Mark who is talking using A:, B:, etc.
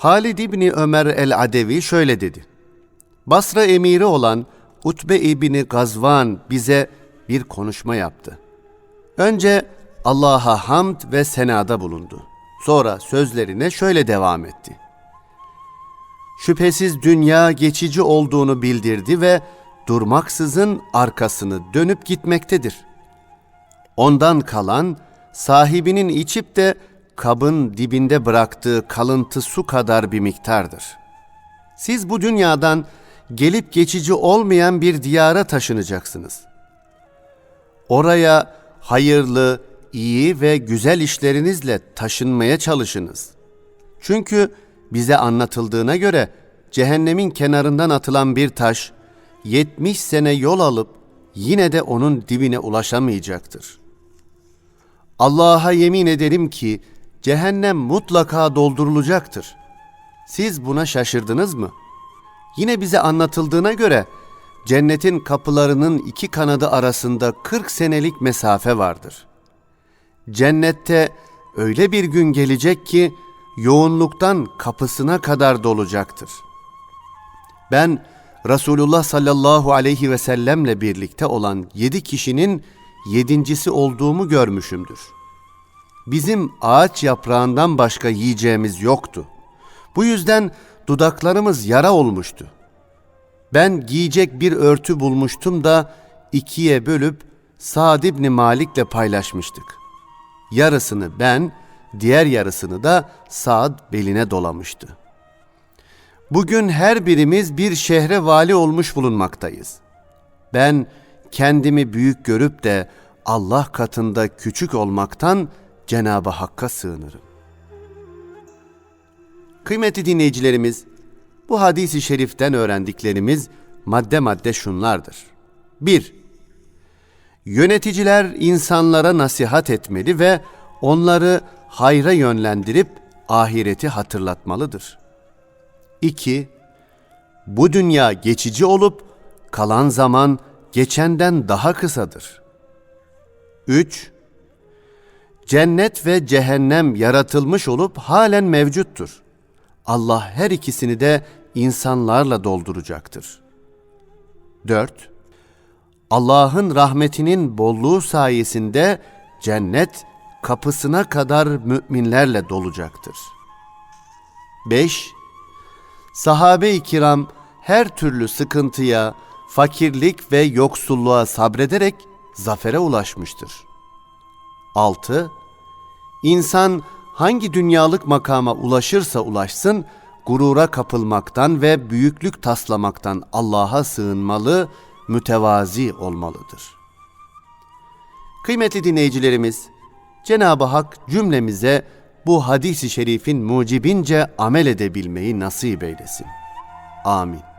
A: Halid İbni Ömer el-Adevi şöyle dedi. Basra emiri olan Utbe İbni Gazvan bize bir konuşma yaptı. Önce Allah'a hamd ve senada bulundu. Sonra sözlerine şöyle devam etti. Şüphesiz dünya geçici olduğunu bildirdi ve durmaksızın arkasını dönüp gitmektedir. Ondan kalan sahibinin içip de kabın dibinde bıraktığı kalıntı su kadar bir miktardır. Siz bu dünyadan gelip geçici olmayan bir diyara taşınacaksınız. Oraya hayırlı, iyi ve güzel işlerinizle taşınmaya çalışınız. Çünkü bize anlatıldığına göre cehennemin kenarından atılan bir taş 70 sene yol alıp yine de onun dibine ulaşamayacaktır. Allah'a yemin ederim ki cehennem mutlaka doldurulacaktır. Siz buna şaşırdınız mı? Yine bize anlatıldığına göre cennetin kapılarının iki kanadı arasında 40 senelik mesafe vardır. Cennette öyle bir gün gelecek ki yoğunluktan kapısına kadar dolacaktır. Ben Resulullah sallallahu aleyhi ve sellemle birlikte olan yedi kişinin yedincisi olduğumu görmüşümdür. Bizim ağaç yaprağından başka yiyeceğimiz yoktu. Bu yüzden dudaklarımız yara olmuştu. Ben giyecek bir örtü bulmuştum da ikiye bölüp Sa'd İbni Malik'le paylaşmıştık. Yarısını ben, diğer yarısını da Sa'd beline dolamıştı. Bugün her birimiz bir şehre vali olmuş bulunmaktayız. Ben kendimi büyük görüp de Allah katında küçük olmaktan Cenab-ı Hakk'a sığınırım. Kıymetli dinleyicilerimiz, bu hadisi şeriften öğrendiklerimiz madde madde şunlardır. 1. Yöneticiler insanlara nasihat etmeli ve onları hayra yönlendirip ahireti hatırlatmalıdır. 2. Bu dünya geçici olup kalan zaman geçenden daha kısadır. 3. Cennet ve cehennem yaratılmış olup halen mevcuttur. Allah her ikisini de insanlarla dolduracaktır. 4. Allah'ın rahmetinin bolluğu sayesinde cennet kapısına kadar müminlerle dolacaktır. 5. Sahabe-i kiram her türlü sıkıntıya, fakirlik ve yoksulluğa sabrederek zafere ulaşmıştır. 6. İnsan hangi dünyalık makama ulaşırsa ulaşsın, gurura kapılmaktan ve büyüklük taslamaktan Allah'a sığınmalı, mütevazi olmalıdır. Kıymetli dinleyicilerimiz, Cenab-ı Hak cümlemize bu hadisi şerifin mucibince amel edebilmeyi nasip eylesin. Amin.